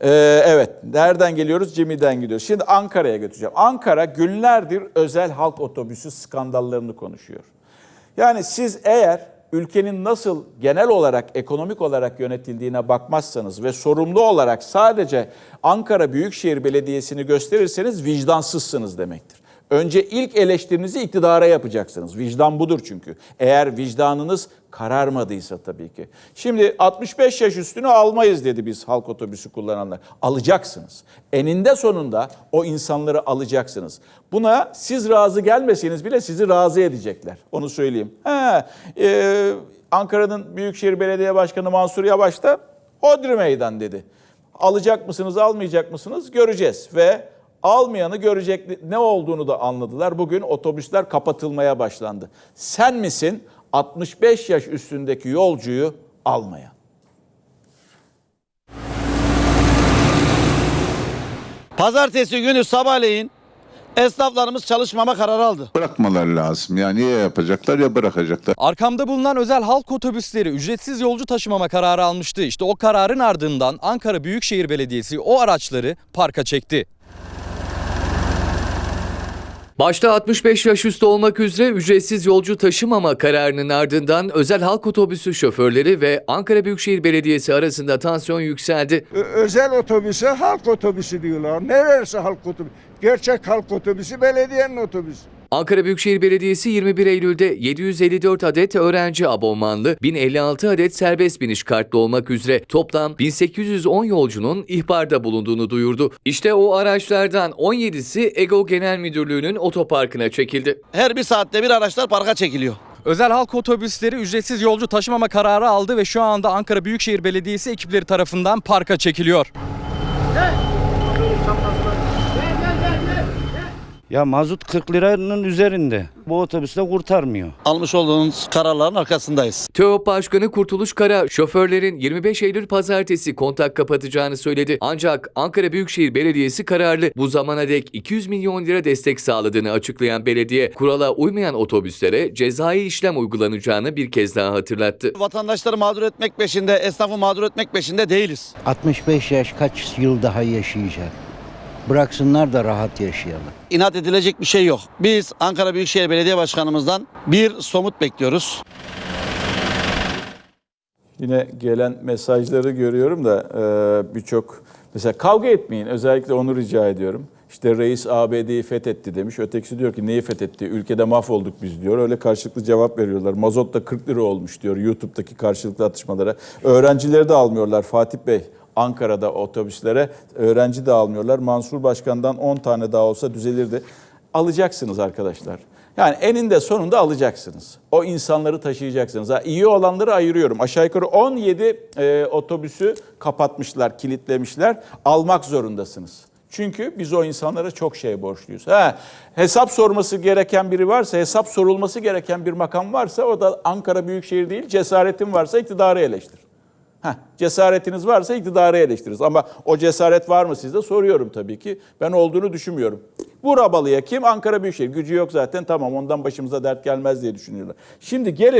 Ee, evet, nereden geliyoruz? Cimi'den gidiyoruz. Şimdi Ankara'ya götüreceğim. Ankara günlerdir özel halk otobüsü skandallarını konuşuyor. Yani siz eğer ülkenin nasıl genel olarak ekonomik olarak yönetildiğine bakmazsanız ve sorumlu olarak sadece Ankara Büyükşehir Belediyesi'ni gösterirseniz vicdansızsınız demektir. Önce ilk eleştirinizi iktidara yapacaksınız. Vicdan budur çünkü. Eğer vicdanınız kararmadıysa tabii ki. Şimdi 65 yaş üstünü almayız dedi biz halk otobüsü kullananlar. Alacaksınız. Eninde sonunda o insanları alacaksınız. Buna siz razı gelmeseniz bile sizi razı edecekler. Onu söyleyeyim. He, e, Ankara'nın Büyükşehir Belediye Başkanı Mansur Yavaş da Hodri Meydan dedi. Alacak mısınız, almayacak mısınız göreceğiz ve almayanı görecek ne olduğunu da anladılar. Bugün otobüsler kapatılmaya başlandı. Sen misin 65 yaş üstündeki yolcuyu almayan? Pazartesi günü sabahleyin esnaflarımız çalışmama kararı aldı. bırakmalar lazım. Yani ya yapacaklar ya bırakacaklar. Arkamda bulunan özel halk otobüsleri ücretsiz yolcu taşımama kararı almıştı. İşte o kararın ardından Ankara Büyükşehir Belediyesi o araçları parka çekti. Başta 65 yaş üstü olmak üzere ücretsiz yolcu taşımama kararının ardından özel halk otobüsü şoförleri ve Ankara Büyükşehir Belediyesi arasında tansiyon yükseldi. Özel otobüse halk otobüsü diyorlar. Neresi halk otobüsü? Gerçek halk otobüsü belediyenin otobüsü. Ankara Büyükşehir Belediyesi 21 Eylül'de 754 adet öğrenci abonmanlı, 1056 adet serbest biniş kartlı olmak üzere toplam 1810 yolcunun ihbarda bulunduğunu duyurdu. İşte o araçlardan 17'si EGO Genel Müdürlüğü'nün otoparkına çekildi. Her bir saatte bir araçlar parka çekiliyor. Özel halk otobüsleri ücretsiz yolcu taşımama kararı aldı ve şu anda Ankara Büyükşehir Belediyesi ekipleri tarafından parka çekiliyor. Ya mazot 40 liranın üzerinde. Bu otobüsle kurtarmıyor. Almış olduğunuz kararların arkasındayız. TÖOP Başkanı Kurtuluş Kara, şoförlerin 25 Eylül pazartesi kontak kapatacağını söyledi. Ancak Ankara Büyükşehir Belediyesi kararlı bu zamana dek 200 milyon lira destek sağladığını açıklayan belediye, kurala uymayan otobüslere cezai işlem uygulanacağını bir kez daha hatırlattı. Vatandaşları mağdur etmek peşinde, esnafı mağdur etmek peşinde değiliz. 65 yaş kaç yıl daha yaşayacak? Bıraksınlar da rahat yaşayalım. İnat edilecek bir şey yok. Biz Ankara Büyükşehir Belediye Başkanımızdan bir somut bekliyoruz. Yine gelen mesajları görüyorum da e, birçok mesela kavga etmeyin özellikle onu rica ediyorum. İşte reis ABD'yi fethetti demiş. Ötekisi diyor ki neyi fethetti? Ülkede mahvolduk biz diyor. Öyle karşılıklı cevap veriyorlar. Mazot da 40 lira olmuş diyor YouTube'daki karşılıklı atışmalara. Öğrencileri de almıyorlar Fatih Bey. Ankara'da otobüslere öğrenci de almıyorlar. Mansur Başkan'dan 10 tane daha olsa düzelirdi. Alacaksınız arkadaşlar. Yani eninde sonunda alacaksınız. O insanları taşıyacaksınız. Ha, iyi olanları ayırıyorum. Aşağı yukarı 17 e, otobüsü kapatmışlar, kilitlemişler. Almak zorundasınız. Çünkü biz o insanlara çok şey borçluyuz. Ha, hesap sorması gereken biri varsa, hesap sorulması gereken bir makam varsa o da Ankara Büyükşehir değil, cesaretin varsa iktidarı eleştir. Heh, cesaretiniz varsa iktidarı eleştiririz. Ama o cesaret var mı sizde soruyorum tabii ki. Ben olduğunu düşünmüyorum. Vur abalıya kim? Ankara Büyükşehir. Gücü yok zaten tamam ondan başımıza dert gelmez diye düşünüyorlar. Şimdi gelin